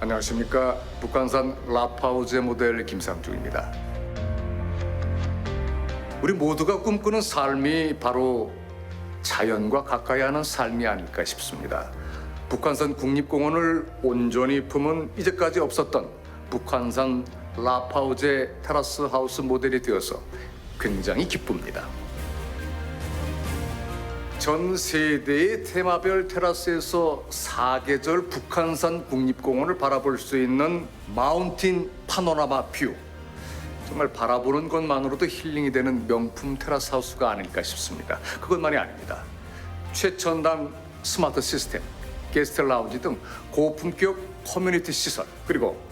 안녕하십니까 북한산 라파우제 모델 김상중입니다. 우리 모두가 꿈꾸는 삶이 바로 자연과 가까이 하는 삶이 아닐까 싶습니다. 북한산 국립공원을 온전히 품은 이제까지 없었던 북한산 라파우제 테라스 하우스 모델이 되어서 굉장히 기쁩니다. 전 세대의 테마별 테라스에서 사계절 북한산 국립공원을 바라볼 수 있는 마운틴 파노라마 뷰. 정말 바라보는 것만으로도 힐링이 되는 명품 테라스 하우스가 아닐까 싶습니다. 그것만이 아닙니다. 최첨단 스마트 시스템, 게스트 라운지 등 고품격 커뮤니티 시설, 그리고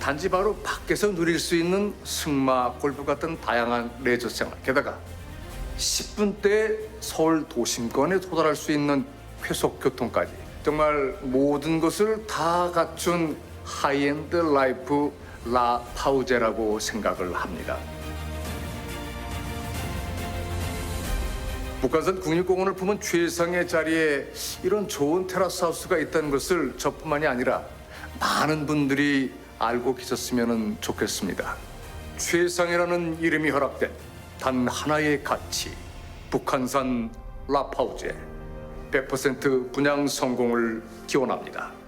단지 바로 밖에서 누릴 수 있는 승마, 골프 같은 다양한 레저 생활, 게다가 10분대 서울 도심권에 도달할 수 있는 쾌속 교통까지 정말 모든 것을 다 갖춘 하이엔드 라이프 라 파우제라고 생각을 합니다. 북한산 국립공원을 품은 최상의 자리에 이런 좋은 테라스 하우스가 있다는 것을 저뿐만이 아니라 많은 분들이 알고 계셨으면 좋겠습니다. 최상이라는 이름이 허락된 단 하나의 가치 북한산 라파우제 100% 분양 성공을 기원합니다.